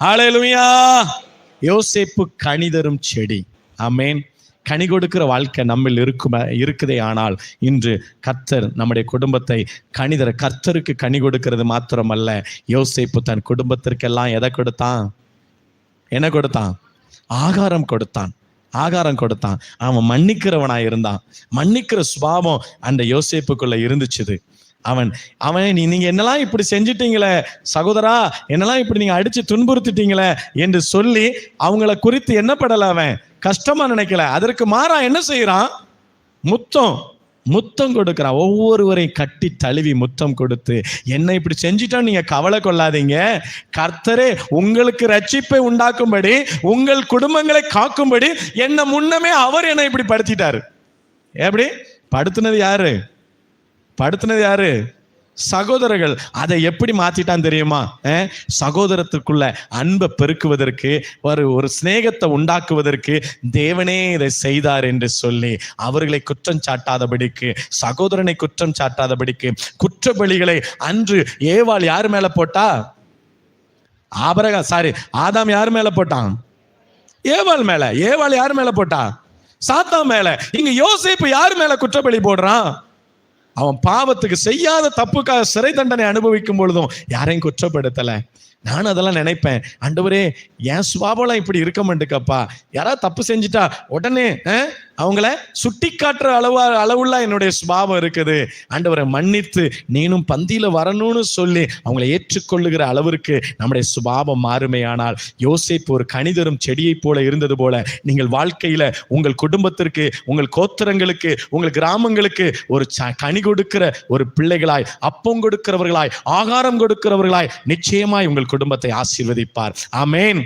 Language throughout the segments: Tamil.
ஹalleluya யோசேப்பு கனிதரும் செடி. ஆமென். கனி கொடுக்கிற வாழ்க்கை நம்மில் இருக்குமே இருக்குதே ஆனால் இன்று கர்த்தர் நம்முடைய குடும்பத்தை கனிதர கர்த்தருக்கு கனி கொடுக்கிறது மாத்திரமல்ல. யோசேப்பு தன் குடும்பத்திற்கெல்லாம் எதை கொடுத்தான்? என்ன கொடுத்தான்? ஆகாரம் கொடுத்தான். ஆகாரம் கொடுத்தான். அவன் மன்னிக்கிறவனா இருந்தான். மன்னிக்கிற சுபாவம் அந்த யோசிப்புக்குள்ள இருந்துச்சுது. அவன் அவன் நீ நீங்க என்னெல்லாம் இப்படி செஞ்சிட்டீங்களே சகோதரா என்னெல்லாம் இப்படி நீங்க அடிச்சு துன்புறுத்திட்டீங்களே என்று சொல்லி அவங்கள குறித்து என்ன படல அவன்? கஷ்டமா நினைக்கல. அதற்கு மாறா என்ன செய்யறான் முத்தம் முத்தம் கொடுக்கிறான் ஒவ்வொருவரையும் கட்டி தழுவி முத்தம் கொடுத்து என்ன இப்படி செஞ்சிட்டா நீங்க கவலை கொள்ளாதீங்க. கர்த்தரே உங்களுக்கு ரட்சிப்பை உண்டாக்கும்படி உங்கள் குடும்பங்களை காக்கும்படி என்ன முன்னமே அவர் என்னை இப்படி படுத்திட்டாரு. எப்படி? படுத்துனது யாரு? படுத்துனது யாரு? சகோதரர்கள். அதை எப்படி மாத்திட்டான் தெரியுமா? சகோதரத்துக்குள்ள அன்பை பெருக்குவதற்கு ஒரு ஒரு சிநேகத்தை உண்டாக்குவதற்கு தேவனே இதை செய்தார் என்று சொல்லி அவர்களை குற்றம் சாட்டாதபடிக்கு சகோதரனை குற்றம் சாட்டாதபடிக்கு குற்றபலிகளை அன்று ஏவாள் யார் மேல போட்டா? ஆபரகா சாரி ஆதாம் யார் மேல போட்டான்? ஏவாள் மேல. ஏவாள் யார் மேல போட்டா? சாத்தா மேல. இங்க யோசிப்பு யார் மேல குற்றப்பலி போடுறான்? அவன் பாவத்துக்கு செய்யாத தப்புக்காக சிறை தண்டனை அனுபவிக்கும் பொழுதும் யாரையும் குற்றப்படுத்தல. நான் அதெல்லாம் நினைப்பேன். ஆண்டவரே என் சுபாவம்லாம் இப்படி இருக்க மாட்டேக்கப்பா யாராவது தப்பு செஞ்சுட்டா உடனே அவங்கள சுட்டி காட்டுற அளவா அளவுள்ள என்னுடைய சுபாவம் இருக்குது. ஆண்டவரை மன்னித்து நீனும் பந்தியில வரணும்னு சொல்லி அவங்களை ஏற்றுக்கொள்ளுகிற அளவிற்கு நம்முடைய சுபாவம் மாறுமையானால் யோசிப்பு ஒரு கணிதரும் செடியைப் போல இருந்தது போல நீங்கள் வாழ்க்கையில உங்கள் குடும்பத்திற்கு உங்கள் கோத்திரங்களுக்கு உங்கள் கிராமங்களுக்கு ஒரு ச- கனி கொடுக்கிற ஒரு பிள்ளைகளாய் அப்பம் கொடுக்கிறவர்களாய் ஆகாரம் கொடுக்கிறவர்களாய் நிச்சயமாய் உங்கள் குடும்பத்தை ஆசீர்வதிப்பார். ஆமேன்.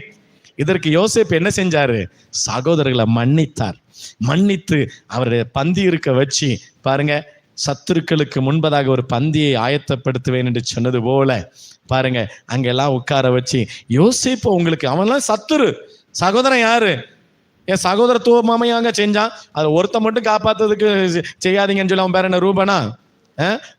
இதற்கு யோசேப்பு என்ன செஞ்சாரு? சகோதரர்களை மன்னித்தார். மன்னித்து அவருடைய பந்தி இருக்க வச்சு பாருங்க சத்துருக்களுக்கு முன்பதாக ஒரு பந்தியை ஆயத்தப்படுத்துவேன் என்று சொன்னது போல பாருங்க அங்கெல்லாம் உட்கார வச்சு யோசிப்பு உங்களுக்கு அவன்லாம் சத்துரு. சகோதரன் யாரு? என் சகோதரத்துவமாமையாங்க செஞ்சான். அதை ஒருத்தன் மட்டும் காப்பாத்துறதுக்கு செய்யாதீங்கன்னு சொல்லி அவன் பேர் என்ன? ரூபனா?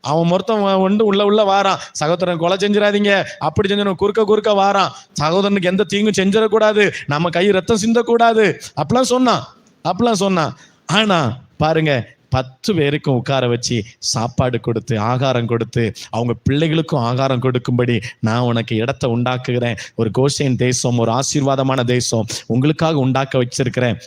அவன் மொத்தம் வந்து உள்ள உள்ள வாரான். சகோதரன் கொலை செஞ்சிடாதீங்க. அப்படி செஞ்சிடும் குறுக்க குறுக்க வாரான். சகோதரனுக்கு எந்த தீங்கும் செஞ்சிடக்கூடாது. நம்ம கை ரத்தம் சிந்தக்கூடாது. அப்படிலாம் சொன்னான். அப்படிலாம் சொன்னான். ஆனா பாருங்க பத்து பேருக்கும் உட்கார வச்சு சாப்பாடு கொடுத்து ஆகாரம் கொடுத்து அவங்க பிள்ளைகளுக்கும் ஆகாரம் கொடுக்கும்படி நான் உனக்கு இடத்தை உண்டாக்குகிறேன். ஒரு கோஷையின் தேசம் ஒரு ஆசீர்வாதமான தேசம் உங்களுக்காக உண்டாக்க வச்சிருக்கிறேன்.